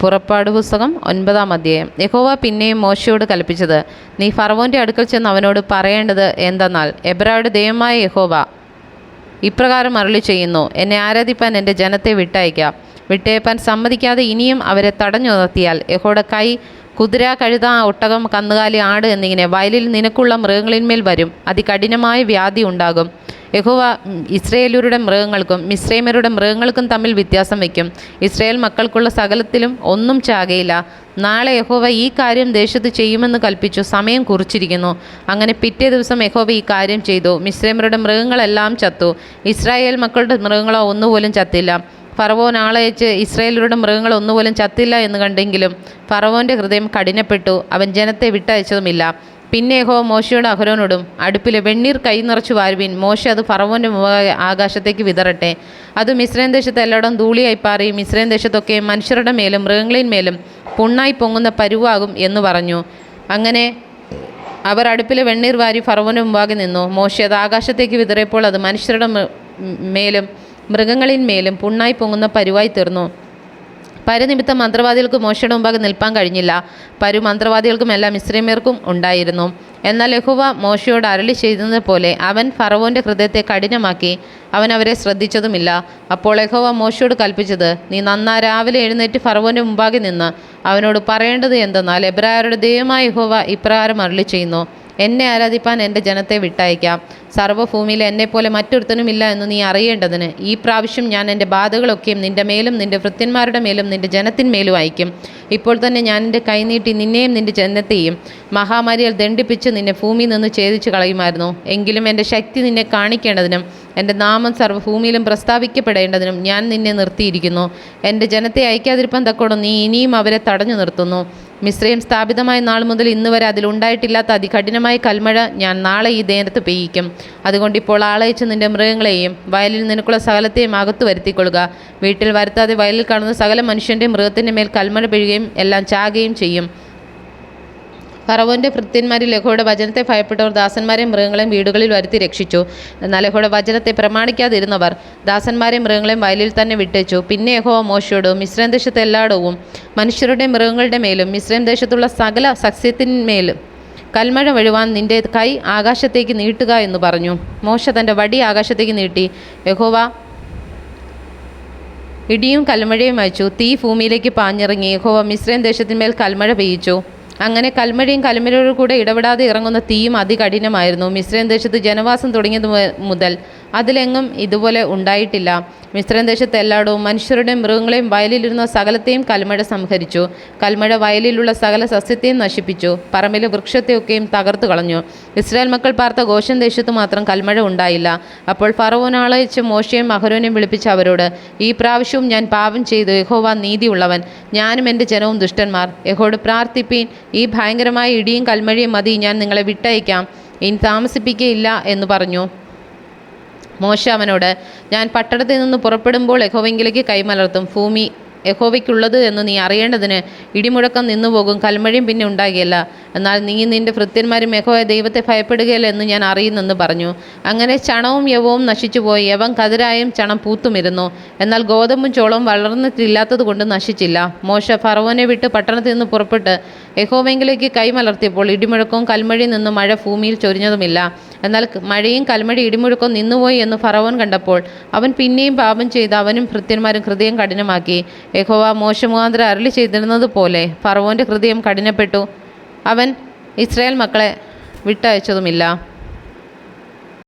പുറപ്പാട് പുസ്തകം ഒൻപതാം അധ്യായം. യഹോവ പിന്നെയും മോശയോട് കൽപ്പിച്ചത് നീ ഫറവോന്റെ അടുക്കൽ ചെന്ന് അവനോട് പറയേണ്ടത് എന്തെന്നാൽ എബ്രായുടെ ദൈവമായ യഹോവ ഇപ്രകാരം അരളി ചെയ്യുന്നു എന്നെ ആരാധിപ്പാൻ എന്റെ ജനത്തെ വിട്ടയക്കാം വിട്ടയപ്പാൻ സമ്മതിക്കാതെ ഇനിയും അവരെ തടഞ്ഞു നിർത്തിയാൽ യഹോയുടെ കൈ കുതിര കഴുത ഒട്ടകം കന്നുകാലി ആട് എന്നിങ്ങനെ വയലിൽ നിനക്കുള്ള മൃഗങ്ങളിന്മേൽ വരും. അതികഠിനമായ വ്യാധി ഉണ്ടാകും. യഹോവ ഇസ്രയേലൂരുടെ മൃഗങ്ങൾക്കും മിശ്രൈമരുടെ മൃഗങ്ങൾക്കും തമ്മിൽ വ്യത്യാസം വയ്ക്കും. ഇസ്രയേൽ മക്കൾക്കുള്ള സകലത്തിലും ഒന്നും ചാകയില്ല. നാളെ യഹോവ ഈ കാര്യം ദേശത്ത് ചെയ്യുമെന്ന് കൽപ്പിച്ചു സമയം കുറിച്ചിരിക്കുന്നു. അങ്ങനെ പിറ്റേ ദിവസം യഹോവ ഈ കാര്യം ചെയ്തു. മിശ്രൈമരുടെ മൃഗങ്ങളെല്ലാം ചത്തു. ഇസ്രായേൽ മക്കളുടെ മൃഗങ്ങളോ ഒന്നുപോലും ചത്തില്ല. ഫറവോൻ ആളയച്ച് ഇസ്രായേലരുടെ മൃഗങ്ങൾ ഒന്നുപോലും ചത്തില്ല എന്ന് കണ്ടെങ്കിലും ഫറവോന്റെ ഹൃദയം കഠിനപ്പെട്ടു. അവൻ ജനത്തെ വിട്ടയച്ചതുമില്ല. പിന്നെ ഹോ മോശയോട് അഹരോനോടും അടുപ്പിലെ വെണ്ണീർ കൈ നിറച്ചു വാരുവിൻ. മോശ അത് ഫറവോന്റെ ആകാശത്തേക്ക് വിതറട്ടെ. അത് മിശ്രയം ദേശത്ത് എല്ലായിടം ധൂളിയായി പാറി. മിശ്രയം ദേശത്തൊക്കെ മനുഷ്യരുടെ മേലും മൃഗങ്ങളിന്മേലും പുണ്ണായി പൊങ്ങുന്ന പരുവാകും എന്ന് പറഞ്ഞു. അങ്ങനെ അവർ അടുപ്പിലെ വെണ്ണീർ വാരി ഫറവോന് മുമ്പാകെ നിന്നു. മോശ അത് ആകാശത്തേക്ക് വിതറിയപ്പോൾ അത് മനുഷ്യരുടെ മേലും മൃഗങ്ങളിന്മേലും പുണ്ണായി പൊങ്ങുന്ന പരുവായി തീർന്നു. പരനിമിത്തം മന്ത്രവാദികൾക്ക് മോശയുടെ മുമ്പാകെ നിൽപ്പാൻ കഴിഞ്ഞില്ല. പരു മന്ത്രവാദികൾക്കും എല്ലാ ഇസ്രേമ്യർക്കും ഉണ്ടായിരുന്നു. എന്നാൽ യഹോവ മോശയോട് അരളി ചെയ്തത് പോലെ അവൻ ഫറവോന്റെ ഹൃദയത്തെ കഠിനമാക്കി. അവൻ അവരെ ശ്രദ്ധിച്ചതുമില്ല. അപ്പോൾ യഹോവ മോശയോട് കൽപ്പിച്ചത് നീ നന്നാ രാവിലെ എഴുന്നേറ്റ് ഫറവോന്റെ മുമ്പാകെ നിന്ന് അവനോട് പറയേണ്ടത് എന്തെന്നാൽ എബ്രായരുടെ ദൈവമായ യഹോവ ഇപ്രകാരം അരളി ചെയ്യുന്നു. എന്നെ ആരാധിപ്പാൻ എന്റെ ജനത്തെ വിട്ടയക്കാം. സർവഭൂമിയിൽ എന്നെപ്പോലെ മറ്റൊരുത്തനുമില്ല എന്ന് നീ അറിയേണ്ടതിന് ഈ പ്രാവശ്യം ഞാൻ എന്റെ ബാധകളൊക്കെയും നിന്റെ മേലും നിന്റെ വൃത്യന്മാരുടെ മേലും നിന്റെ ജനത്തിന്മേലും അയക്കും ഇപ്പോൾ തന്നെ ഞാൻ എന്റെ കൈനീട്ടി നിന്നെയും നിന്റെ ജനത്തെയും മഹാമാരിയാൽ ദണ്ഡിപ്പിച്ച് നിന്നെ ഭൂമിയിൽ നിന്ന് ഛേദിച്ച് കളയുമായിരുന്നു. എങ്കിലും എന്റെ ശക്തി നിന്നെ കാണിക്കേണ്ടതിനും എന്റെ നാമം സർവഭൂമിയിലും പ്രസ്താവിക്കപ്പെടേണ്ടതിനും ഞാൻ നിന്നെ നിർത്തിയിരിക്കുന്നു. എന്റെ ജനത്തെ അയക്കാതിരിപ്പാൻ തക്കോടും നീ ഇനിയും അവരെ തടഞ്ഞു നിർത്തുന്നു. മിശ്രയും സ്ഥാപിതമായ നാൾ മുതൽ ഇന്ന് വരെ അതിലുണ്ടായിട്ടില്ലാത്ത അതികഠിനമായ കൽമഴ ഞാൻ നാളെ ഈ ദേനത്ത് പെയ്യിക്കും. അതുകൊണ്ട് ഇപ്പോൾ ആളയച്ച് നിന്റെ മൃഗങ്ങളെയും വയലിൽ നിനക്കുള്ള സകലത്തെയും അകത്തു വരുത്തിക്കൊള്ളുക. വീട്ടിൽ വരുത്താതെ വയലിൽ കാണുന്ന സകല മനുഷ്യന്റെ മൃഗത്തിന്റെ മേൽ കൽമഴ പെയ്യുകയും എല്ലാം ചാകുകയും ചെയ്യും. ഫറവോന്റെ ഭൃത്യന്മാരിൽ ലഹോയുടെ വചനത്തെ ഭയപ്പെട്ടവർ ദാസന്മാരെയും മൃഗങ്ങളെയും വീടുകളിൽ വരുത്തി രക്ഷിച്ചു. എന്നാൽ ലഹോയുടെ വചനത്തെ പ്രമാണിക്കാതിരുന്നവർ ദാസന്മാരെയും മൃഗങ്ങളെയും വയലിൽ തന്നെ വിട്ടേച്ചു പിന്നെ യഹോവ മോശയോട് മിശ്രം ദേശത്തെ എല്ലായിടവും മനുഷ്യരുടെയും മൃഗങ്ങളുടെ മേലും മിശ്രം ദേശത്തുള്ള സകല സസ്യത്തിന്മേലും കൽമഴ വഴുവാൻ നിന്റെ കൈ ആകാശത്തേക്ക് നീട്ടുക എന്ന് പറഞ്ഞു. മോശ തന്റെ വടി ആകാശത്തേക്ക് നീട്ടി. യഹോവ ഇടിയും കൽമഴയും അയച്ചു. തീ ഭൂമിയിലേക്ക് പാഞ്ഞിറങ്ങി. യഹോവ മിശ്രയും ദേശത്തിന്മേൽ കൽമഴ പെയ്യിച്ചു. അങ്ങനെ കൽമഴയും കൽമഴയോട് കൂടെ ഇടപെടാതെ ഇറങ്ങുന്ന തീയും അതികഠിനമായിരുന്നു. മിശ്രയും ദേശത്ത് ജനവാസം തുടങ്ങിയത് മുതൽ അതിലെങ്ങും ഇതുപോലെ ഉണ്ടായിട്ടില്ല. മിശ്രയും ദേശത്ത് എല്ലായിടവും മനുഷ്യരുടെയും മൃഗങ്ങളെയും വയലിലിരുന്ന സകലത്തെയും കൽമഴ സംഹരിച്ചു. കൽമഴ വയലിലുള്ള സകല സസ്യത്തെയും നശിപ്പിച്ചു. പറമ്പിലെ വൃക്ഷത്തെയൊക്കെയും തകർത്തു കളഞ്ഞു. ഇസ്രായേൽ മക്കൾ പാർത്ത ഗോഷൻ ദേശത്ത് മാത്രം കൽമഴ ഉണ്ടായില്ല. അപ്പോൾ ഫറവോൻ ആളയച്ച് മോശയും മഹരോനെയും വിളിപ്പിച്ച അവരോട് ഈ പ്രാവശ്യവും ഞാൻ പാപം ചെയ്തു. യഹോവ നീതിയുള്ളവൻ. ഞാനും എന്റെ ജനവും ദുഷ്ടന്മാർ. യഹോട് പ്രാർത്ഥിപ്പീൻ. ഈ ഭയങ്കരമായ ഇടിയും കൽമഴയും മതി. ഞാൻ നിങ്ങളെ വിട്ടയക്കാം. ഇനി താമസിപ്പിക്കുകയില്ല എന്ന് പറഞ്ഞു. മോശ അവനോട് ഞാൻ പട്ടണത്തിൽ നിന്ന് പുറപ്പെടുമ്പോൾ യഹോവെങ്കിലേക്ക് കൈമലർത്തും. ഭൂമി യഹോവയ്ക്കുള്ളത് എന്ന് നീ അറിയേണ്ടതിന് ഇടിമുഴക്കം നിന്നുപോകും. കൽമഴയും പിന്നെ ഉണ്ടാകിയല്ല എന്നാൽ നീ നിന്റെ ഭൃത്യന്മാരും യഹോവ ദൈവത്തെ ഭയപ്പെടുകയില്ല എന്ന് ഞാൻ അറിയുന്നെന്ന് പറഞ്ഞു. അങ്ങനെ ചണവും യവവും നശിച്ചുപോയി. യവം കതിരായും ചണം പൂത്തുമിരുന്നു. എന്നാൽ ഗോതമ്പും ചോളവും വളർന്നിട്ടില്ലാത്തത് കൊണ്ട് നശിച്ചില്ല. മോശ ഫറവോനെ വിട്ട് പട്ടണത്തിൽ നിന്ന് പുറപ്പെട്ട് യഹോവെങ്കിലേക്ക് കൈമലർത്തിയപ്പോൾ ഇടിമുഴക്കവും കൽമഴയിൽ നിന്ന് മഴ ഭൂമിയിൽ ചൊരിഞ്ഞതുമില്ല. എന്നാൽ മഴയും കൽമഴയും ഇടിമുഴക്കം നിന്നുപോയി എന്ന് ഫറവോൻ കണ്ടപ്പോൾ അവൻ പിന്നെയും പാപം ചെയ്ത് അവനും ഭൃത്യന്മാരും ഹൃദയം കഠിനമാക്കി. യഹോവ മോശമുഖാന്തരം അരളി ചെയ്തിരുന്നത് പോലെ ഫറവോന്റെ ഹൃദയം കഠിനപ്പെട്ടു. അവൻ ഇസ്രായേൽ മക്കളെ വിട്ടയച്ചതുമില്ല.